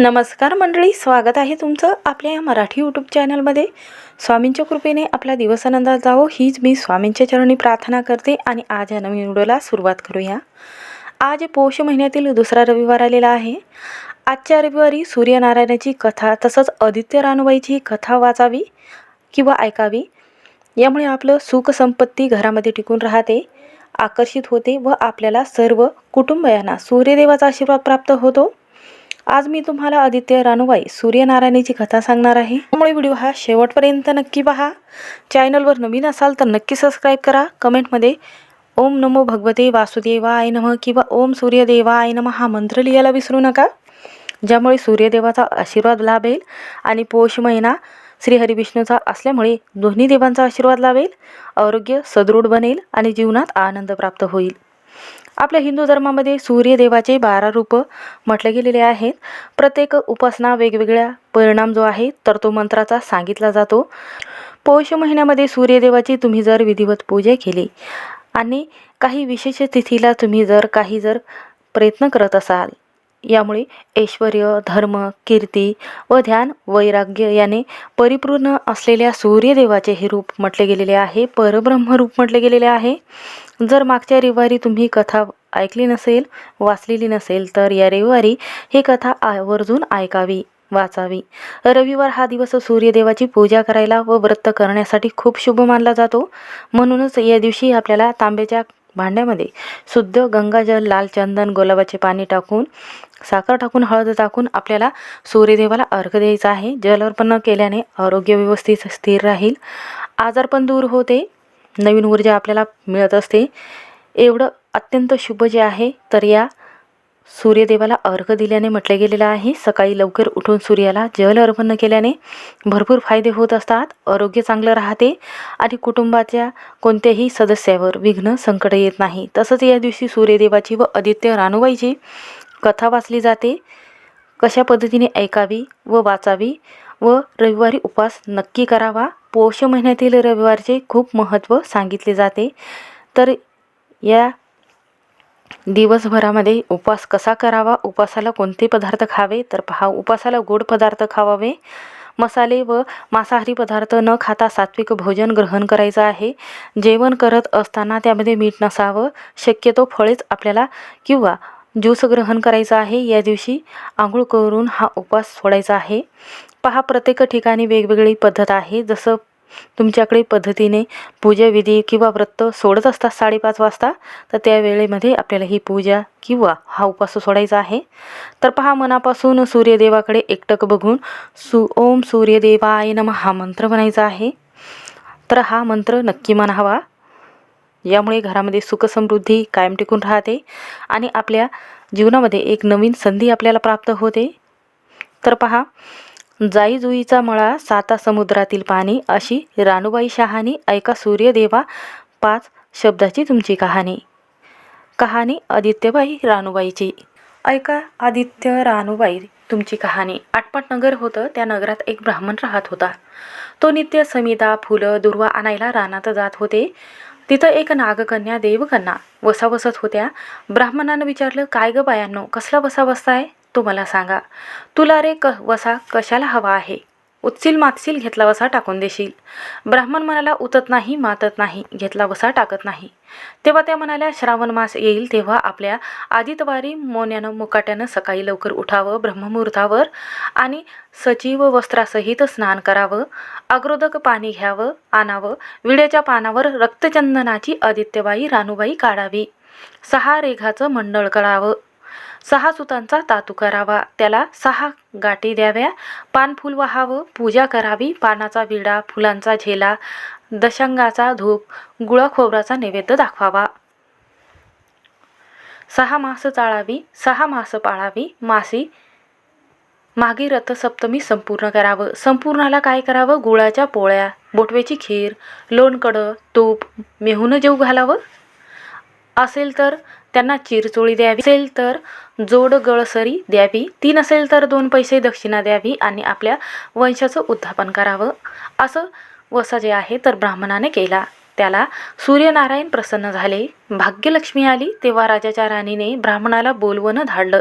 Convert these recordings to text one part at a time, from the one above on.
नमस्कार मंडळी स्वागत आहे तुमचं आपल्या या मराठी यूट्यूब चॅनलमध्ये स्वामींच्या कृपेने आपला दिवस आनंदात जावो हीच मी स्वामींच्या चरणी प्रार्थना करते आणि आज या नवीन व्हिडिओला सुरुवात करूया. आज पौष महिन्यातील दुसरा रविवार आलेला आहे. आजच्या रविवारी सूर्यनारायणाची कथा तसंच आदित्य रानूबाईची कथा वाचावी किंवा ऐकावी यामुळे आपलं सुखसंपत्ती घरामध्ये टिकून राहते आकर्षित होते व आपल्याला सर्व कुटुंबियांना सूर्यदेवाचा आशीर्वाद प्राप्त होतो. आज मी तुम्हाला आदित्य रानूबाई सूर्यनारायणीची कथा सांगणार आहे. त्यामुळे व्हिडिओ हा शेवटपर्यंत नक्की पहा. चॅनलवर नवीन असाल तर नक्की सबस्क्राईब करा. कमेंटमध्ये ओम नमो भगवते वासुदेवाय नमः किंवा ओम सूर्यदेवाय नम हा मंत्र लिहायला विसरू नका. ज्यामुळे सूर्यदेवाचा आशीर्वाद लाभेल आणि पौष महिना श्रीहरिविष्णूचा असल्यामुळे दोन्ही देवांचा आशीर्वाद लाभेल. आरोग्य सदृढ बनेल आणि जीवनात आनंद प्राप्त होईल. आपल्या हिंदू धर्मामध्ये सूर्यदेवाचे बारा रूप म्हटले गेलेले आहेत. प्रत्येक उपासना वेगवेगळ्या परिणाम जो आहे तर तो मंत्राचा सांगितला जातो. पौष महिन्यामध्ये सूर्यदेवाची तुम्ही जर विधिवत पूजा केली आणि काही विशेष तिथीला तुम्ही जर काही जर प्रयत्न करत असाल यामुळे ऐश्वर धर्म कीर्ती व ध्यान वैराग्य याने परिपूर्ण असलेल्या सूर्यदेवाचे हे रूप म्हटले गेलेले आहे. परब्रह्म रूप म्हटले गेलेले आहे. जर मागच्या रविवारी तुम्ही कथा ऐकली नसेल वाचलेली नसेल तर या रविवारी ही कथा आवर्जून ऐकावी वाचावी. रविवार हा दिवस सूर्यदेवाची पूजा करायला व व्रत करण्यासाठी खूप शुभ मानला जातो. म्हणूनच या दिवशी आपल्याला तांब्याच्या भांड्यामध्ये शुद्ध गंगाजल लाल चंदन गुलाबाचे पाणी टाकून साखर टाकून हळद टाकून आपल्याला सूर्यदेवाला अर्घ द्यायचा आहे. जल अर्पण केल्याने आरोग्य व्यवस्थित स्थिर राहील. आजार पण दूर होते. नवीन ऊर्जा आपल्याला मिळत असते. एवढं अत्यंत शुभ जे आहे तर या सूर्यदेवाला अर्घ दिल्याने म्हटले गेलेलं आहे. सकाळी लवकर उठून सूर्याला जल अर्पण केल्याने भरपूर फायदे होत असतात. आरोग्य चांगलं राहते आणि कुटुंबाच्या कोणत्याही सदस्यावर विघ्न संकट येत नाही. तसंच या दिवशी सूर्यदेवाची व आदित्य रानूबाईची कथा वाचली जाते. कशा पद्धतीने ऐकावी व वाचावी व रविवारी उपवास नक्की करावा पौष महिन्यातील रविवारचे खूप महत्त्व सांगितले जाते. तर या दिवसभरामध्ये उपवास कसा करावा? उपवासाला कोणते पदार्थ खावे? तर पहा उपवासाला गोड पदार्थ खावावे. मसाले व मांसाहारी पदार्थ न खाता सात्विक भोजन ग्रहण करायचं आहे. जेवण करत असताना त्यामध्ये मीठ नसावं. शक्यतो फळेच आपल्याला किंवा ज्यूस ग्रहण करायचं आहे. या दिवशी आंघोळ करून हा उपवास सोडायचा आहे. पहा प्रत्येक ठिकाणी वेगवेगळी पद्धत आहे. जसं तुमच्याकडे पद्धतीने पूजाविधी किंवा व्रत सोडत असतात साडेपाच वाजता तर त्या वेळेमध्ये आपल्याला ही पूजा किंवा हा उपास सोडायचा आहे. तर पहा मनापासून सूर्यदेवाकडे एकटक बघून सु ओम सूर्यदेवाय नम हा मंत्र म्हणायचा आहे. तर हा मंत्र नक्की म्हणावा. यामुळे घरामध्ये सुखसमृद्धी कायम टिकून राहते आणि आपल्या जीवनामध्ये एक नवीन संधी आपल्याला प्राप्त होते. तर पहा जाई जुईचा मळा साता समुद्रातील पाणी अशी रानूबाई शहाणी ऐका सूर्यदेवा पाच शब्दाची तुमची कहाणी. कहाणी आदित्यबाई रानूबाईची ऐका आदित्य रानूबाई तुमची कहाणी. आटपाट नगर होतं त्या नगरात एक ब्राह्मण राहत होता. तो नित्य समिता फुलं दुर्वा आणायला रानात जात होते. तिथं एक नागकन्या देवकन्या वसा बसत होत्या. ब्राह्मणानं विचारलं काय ग बायांनो कसला वसा बसताय तो मला सांगा तुला रे क वसा कशाला हवा आहे? उचसील मातसील घेतला वसा टाकून देशील. ब्राह्मण म्हणाला उतत नाही मातत नाही घेतला वसा टाकत नाही. तेव्हा त्या म्हणाल्या श्रावण मास येईल तेव्हा आपल्या आदितवारी मोन्यानं मुकाट्यानं सकाळी लवकर उठावं ब्रह्ममुहूर्तावर आणि सजीव वस्त्रासहित स्नान करावं अग्रोदक पाणी घ्यावं आणावं विड्याच्या पानावर रक्तचंदनाची आदित्यबाई रानूबाई काढावी. सहा रेघाचं मंडळ करावं. सहा सुतांचा तातू करावा. त्याला सहा गाठी द्याव्या. पानफूल व्हावं. पूजा करावी. पानाचा विडा फुलांचा झेला दशंगाचा धूप गुळा खोबराचा नैवेद्य दाखवावा. सहा मास चाळावी. सहा मास पाळावी. मासी मागी रथसप्तमी संपूर्ण करावं. संपूर्णाला काय करावं? गुळाच्या पोळ्या बोटव्याची खीर लोणकडं तूप मेहून जेव घालावं? असेल तर त्यांना चिरचोळी द्यावी. असेल तर जोड गळसरी द्यावी. ती नसेल तर दोन पैसे दक्षिणा द्यावी आणि आपल्या वंशाचं उद्धापन करावं. असं वसा जे आहे तर ब्राह्मणाने केला. त्याला सूर्यनारायण प्रसन्न झाले. भाग्यलक्ष्मी आली तेव्हा राजाच्या राणीने ब्राह्मणाला बोलवणं धाडलं.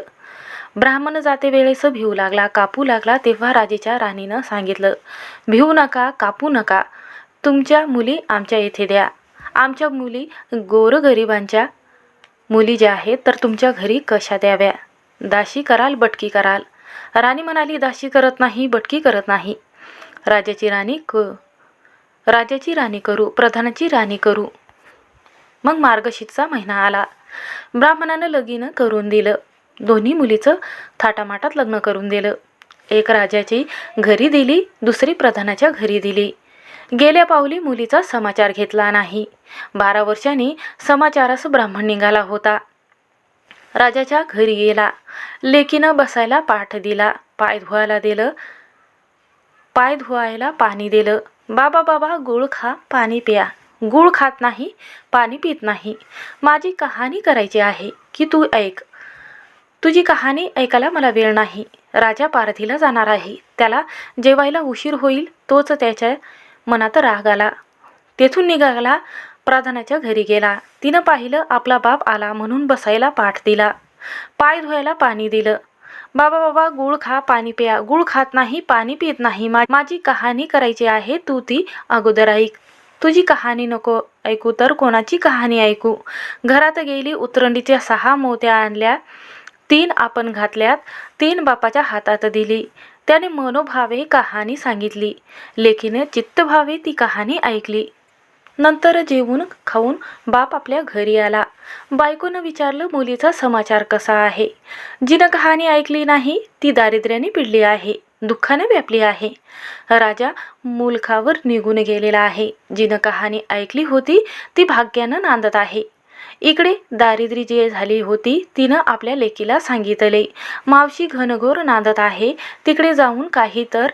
ब्राह्मण जाते वेळेस भिवू लागला कापू लागला तेव्हा राजेच्या राणीनं सांगितलं भिवू नका कापू नका. तुमच्या मुली आमच्या येथे द्या. आमच्या मुली गोरगरिबांच्या मुली ज्या आहेत तर तुमच्या घरी कशा द्याव्या? दाशी कराल बटकी कराल? राणी म्हणाली दाशी करत नाही बटकी करत नाही. राजाची राणी क राजाची राणी करू प्रधानाची राणी करू. मग मार्गशीतचा महिना आला. ब्राह्मणानं लगीन करून दिलं. दोन्ही मुलीचं थाटामाटात लग्न करून दिलं. एक राजाची घरी दिली दुसरी प्रधानाच्या घरी दिली. गेल्या पावली मुलीचा समाचार घेतला नाही. बारा वर्षांनी समाचारास ब्राह्मण निघाला होता. राजाच्या घरी गेला. लेकीनं बसायला पाठ दिला. पाय धुवायला दिलं. पाय धुवायला पाणी दिलं. बाबा बाबा गुळ खा पाणी प्या. गुळ खात नाही पाणी पित नाही. माझी कहाणी करायची आहे की तू ऐक. तुझी कहाणी ऐकायला मला वेळ नाही. राजा पारधीला जाणार आहे. त्याला जेवायला उशीर होईल तोच त्याच्या मनात राग आला. तेथून निघाला. प्रधानाच्या घरी गेला. तिनं पाहिलं आपला बाप आला म्हणून बसायला पाठ दिला. पाय धुवायला पाणी दिलं. बाबा बाबा गुळ खा पाणी प्या. गुळ खात नाही पाणी पित नाही. मा माझी कहाणी करायची आहे तू ती अगोदर ऐक. तुझी कहाणी नको ऐकू तर कोणाची कहाणी ऐकू? घरात गेली उतरंडीच्या सहा मोत्या आणल्या. तीन आपण घातल्यात. तीन बापाच्या हातात दिली. त्याने मनोभावे कहाणी सांगितली. लेकीने चित्तभावे ती कहाणी ऐकली. नंतर जेवून खाऊन बाप आपल्या घरी आला. बायकोनं विचारलं मुलीचा समाचार कसा आहे? जिनं कहाणी ऐकली नाही ती दारिद्र्याने पिडली आहे दुःखाने व्यापली आहे. राजा मुलखावर निघून गेलेला आहे. जिनं कहाणी ऐकली होती ती भाग्यानं नांदत आहे. इकडे दारिद्र्य जी झाली होती तिनं आपल्या लेकीला सांगितले. मावशी घनघोर नांदत आहे तिकडे जाऊन काही तर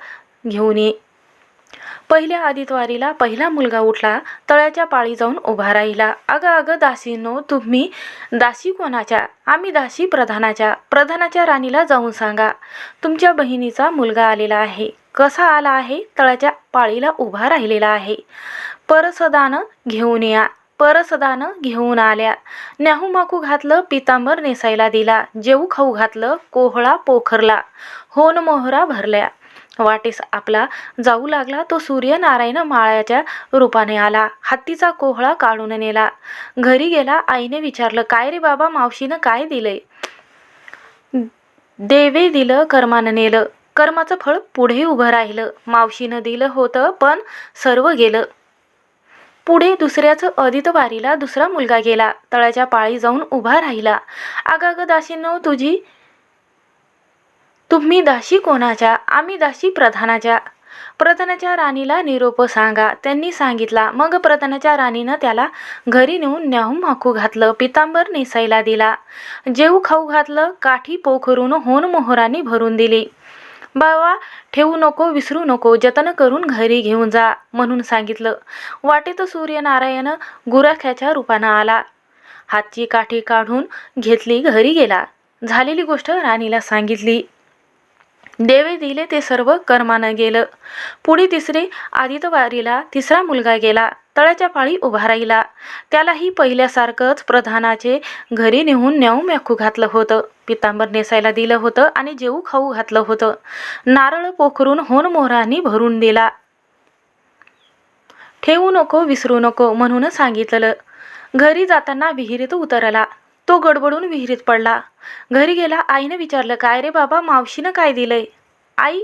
घेऊन ये. पहिल्या आदितवारीला पहिला मुलगा उठला तळ्याच्या पाळी जाऊन उभा राहिला. अगं अगं दासीनो तुम्ही दासी कोणाच्या? आम्ही दासी प्रधानाच्या. प्रधानाच्या राणीला जाऊन सांगा. तुमच्या बहिणीचा मुलगा आलेला आहे. कसा आला आहे? तळ्याच्या पाळीला उभा राहिलेला आहे. परसदानं घेऊन या. परसदानं घेऊन आल्या. न्याहू माकू घातलं पितांबर नेसायला दिला. जेऊ खाऊ घातलं कोहळा पोखरला. होन मोहरा भरल्या. वाटेस आपला जाऊ लागला तो सूर्यनारायण माळ्याच्या रूपाने आला. हत्तीचा कोहळा काढून नेला. घरी गेला आईने विचारलं काय रे बाबा मावशीनं काय दिलंय? देवे दिलं कर्मानं नेलं. कर्माचं फळ पुढे उभं राहिलं. मावशीनं दिलं होतं पण सर्व गेलं. पुढे दुसऱ्याचं अदितवारीला दुसरा मुलगा गेला. तळ्याच्या पाळी जाऊन उभा राहिला. आगाग दासीनो तुझी तुम्ही दाशी कोणाच्या? आम्ही दाशी प्रधानाच्या. प्रधानाच्या राणीला निरोप सांगा त्यांनी सांगितला. मग प्रधानाच्या राणीनं त्याला घरी नेऊन न्याहून माखू घातलं. पितांबर नेसायला दिला. जेऊ खाऊ घातलं. काठी पोखरून होन मोहरांनी भरून दिली. बाबा ठेवू नको विसरू नको जतन करून घरी घेऊन जा म्हणून सांगितलं. वाटेत सूर्यनारायण गुराख्याच्या रूपानं आला. हातची काठी काढून घेतली घरी गेला. झालेली गोष्ट राणीला सांगितली. देवे दिले ते सर्व कर्मानं गेलं. पुढे तिसरे आदितवारीला तिसरा मुलगा गेला. तळ्याच्या पाळी उभा राहिला. त्यालाही पहिल्यासारखंच प्रधानाचे घरी नेऊन न्याऊ मॅखू घातलं होतं. पितांबर नेसायला दिलं होतं आणि जेऊ खाऊ घातलं होतं. नारळ पोखरून होनमोहरांनी भरून दिला ठेवू नको विसरू नको म्हणून सांगितलं. घरी जाताना विहिरीत उतरला. तो गडबडून विहिरीत पडला. घरी गेला आईनं विचारलं काय रे बाबा मावशीनं काय दिलंय? आई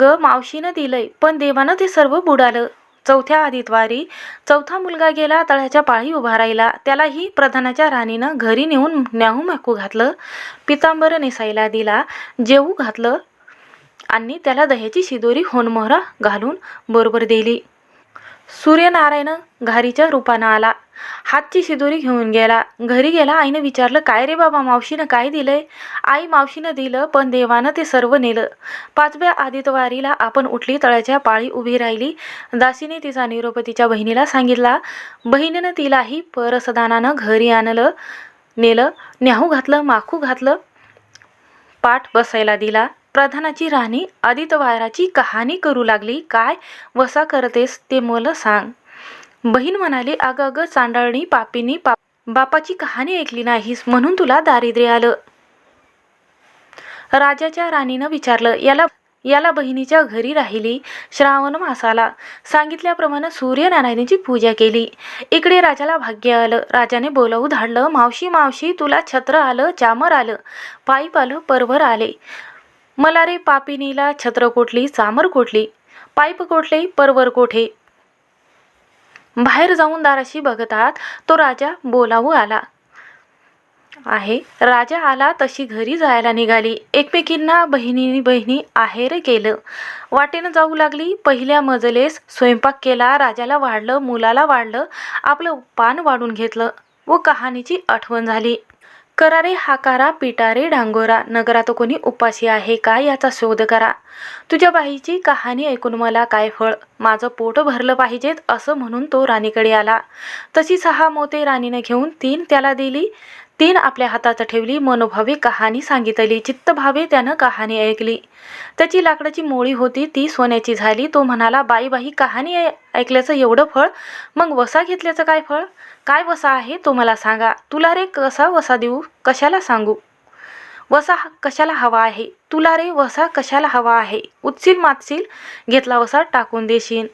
ग मावशीनं दिलंय पण देवानं ते सर्व बुडालं. चौथ्या आदितवारी चौथा मुलगा गेला तळ्याच्या पाळी उभा राहिला. त्यालाही प्रधानाच्या राणीनं घरी नेऊन न्याहू माकू घातलं. पितांबर नेसायला दिला जेवू घातलं. आणि त्याला दह्याची शिदोरी होनमोहरा घालून बरोबर दिली. सूर्यनारायण घारीच्या रूपानं आला. हातची शिदोरी घेऊन गेला. घरी गेला आईनं विचारलं काय रे बाबा मावशीनं काय दिलंय? आई मावशीनं दिलं पण देवानं ते सर्व नेलं. पाचव्या आदितवारीला आपण उठली तळ्याच्या पाळी उभी राहिली. दासीने तिचा निरोप तिच्या बहिणीला सांगितला बहिणीनं तिलाही परसदानानं घरी आणलं नेलं न्याहू घातलं माखू घातलं पाठ बसायला दिला. प्रधानाची राणी आदितवाराची कहाणी करू लागली. काय? वसा करतेस ते मला सांग. बहीण म्हणाली अगं अगं चांडाळणी पापीनी पाप बापाची कहाणी ऐकली नाहीस म्हणून तुला दारिद्र्य आलं. राजाच्या राणीनं विचारलं याला याला बहिणीच्या घरी राहिली? श्रावण मासाला. सांगितल्याप्रमाणे सूर्यनारायणाची पूजा केली. इकडे राजाला भाग्य आलं. राजाने बोलावू धाडलं मावशी मावशी तुला छत्र आलं चामर आलं. पाईप आलं परवर आले. मला रे पापिनीला छत्र कोटली चामर कोटली पाईप कोठले परवर कोठे बाहेर जाऊन दाराशी बघतात तो राजा बोलावू आला. आहे राजा आला तशी घरी जायला निघाली. एकमेकींना बहिणी बहिणी आहेर केलं. वाटेनं जाऊ लागली पहिल्या मजलेस स्वयंपाक केला राजाला वाढलं मुलाला वाढलं आपलं पान वाढून घेतलं व कहाणीची आठवण झाली. करारे हाकारा पिटारे डांगोरा. नगरात कोणी उपाशी आहे का याचा शोध करा. तुझ्या बाईची कहाणी ऐकून मला काय फळ? माझं पोट भरलं पाहिजेत असं म्हणून तो राणीकडे आला. तशी सहा मोते राणीने घेऊन तीन त्याला दिली. तीन आपल्या हातात ठेवली मनोभावे कहाणी सांगितली. चित्तभावे त्यानं कहाणी ऐकली. त्याची लाकडाची मोळी होती ती सोन्याची झाली. तो म्हणाला बाई बाई कहाणी ऐकल्याचं एवढं फळ? मग वसा घेतल्याचं काय फळ? काय वसा आहे? तो मला सांगा. तुला रे कसा वसा देऊ? कशाला सांगू? वसा कशाला हवा आहे? तुला रे वसा कशाला हवा आहे? उचशील मातशील घेतला वसा टाकून देशील.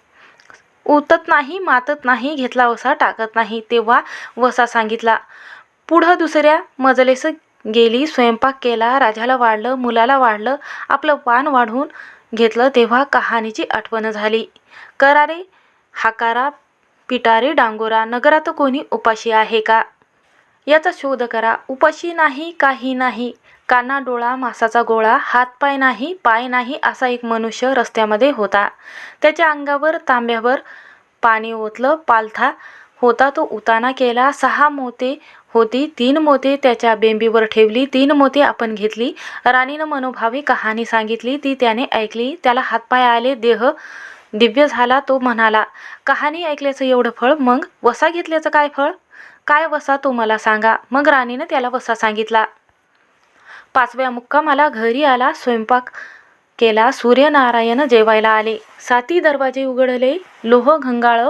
उतत नाही मातत नाही घेतला वसा टाकत नाही. तेव्हा वसा सांगितला पुढं दुसऱ्या मजलेस गेली स्वयंपाक केला राजाला वाढलं मुलाला वाढलं आपलं पान वाढवून घेतलं तेव्हा कहाणीची आठवण झाली. करारे हाकारा पिटारे डांगोरा नगरात कोणी उपाशी आहे का? याचा शोध करा. उपाशी नाही काही नाही. काना डोळा मासाचा गोळा हातपाय नाही पाय नाही असा एक मनुष्य रस्त्यामध्ये होता. त्याच्या अंगावर तांब्यावर पाणी ओतलं पालथा होता तो उताना केला. सहा मोते होती तीन मोते त्याच्या बेंबीवर ठेवली तीन मोते आपण घेतली. राणीनं मनोभावी कहाणी सांगितली ती त्याने ऐकली. त्याला हातपाय आले देह दिव्य झाला तो म्हणाला कहाणी ऐकल्याचं एवढं फळ? मग वसा घेतल्याचं काय फळ? काय वसा तो मला सांगा. मग राणीनं त्याला वसा सांगितला. पाचव्या मुक्कामाला घरी आला स्वयंपाक केला सूर्यनारायण जेवायला आले. साती दरवाजे उघडले लोह घंगाळ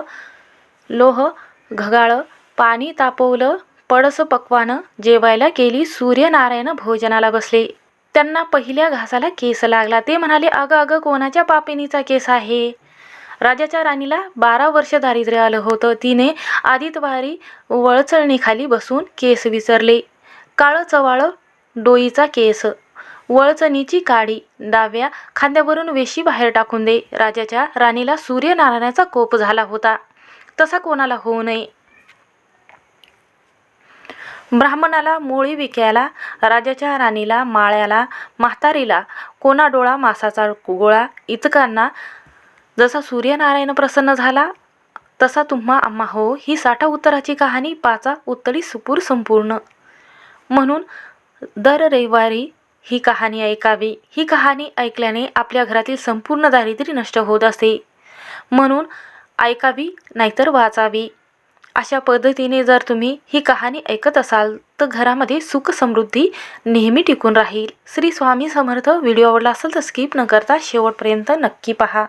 लोह घगाळं पाणी तापवलं पडस पक्वानं जेवायला केली सूर्यनारायण भोजनाला बसले. त्यांना पहिल्या घासाला केस लागला. ते म्हणाले अगं अगं कोणाच्या पापिनीचा केस आहे? राजाच्या राणीला बारा वर्ष दारिद्र्य आलं होतं. तिने आदितवारी वळचळणीखाली बसून केस विसरले. काळं चवाळं डोईचा केस वळचणीची काडी डाव्या खांद्यावरून वेशी बाहेर टाकून दे. राजाच्या राणीला सूर्यनारायणाचा कोप झाला होता. तसा कोणाला होऊ नये. ब्राह्मणाला मोळी विकायला राजाच्या राणीला माळ्याला म्हातारीला कोणा डोळा मासाचा गोळा इतकांना जसा सूर्यनारायण प्रसन्न झाला तसा तुम्हा आम्हा हो ही साठा उत्तराची कहाणी पाचा उत्तरी सुपूर संपूर्ण. म्हणून दर रविवारी ही कहाणी ऐकावी. ही कहाणी ऐकल्याने आपल्या घरातील संपूर्ण दारिद्र्य नष्ट होत असे. म्हणून ऐकावी नाहीतर वाचावी. अशा पद्धतीने जर तुम्ही ही कहाणी ऐकत असाल तर घरामध्ये सुख समृद्धी नेहमी टिकून राहील. श्री स्वामी समर्थ व्हिडिओ आवडला असेल तर स्किप न करता शेवटपर्यंत नक्की पहा.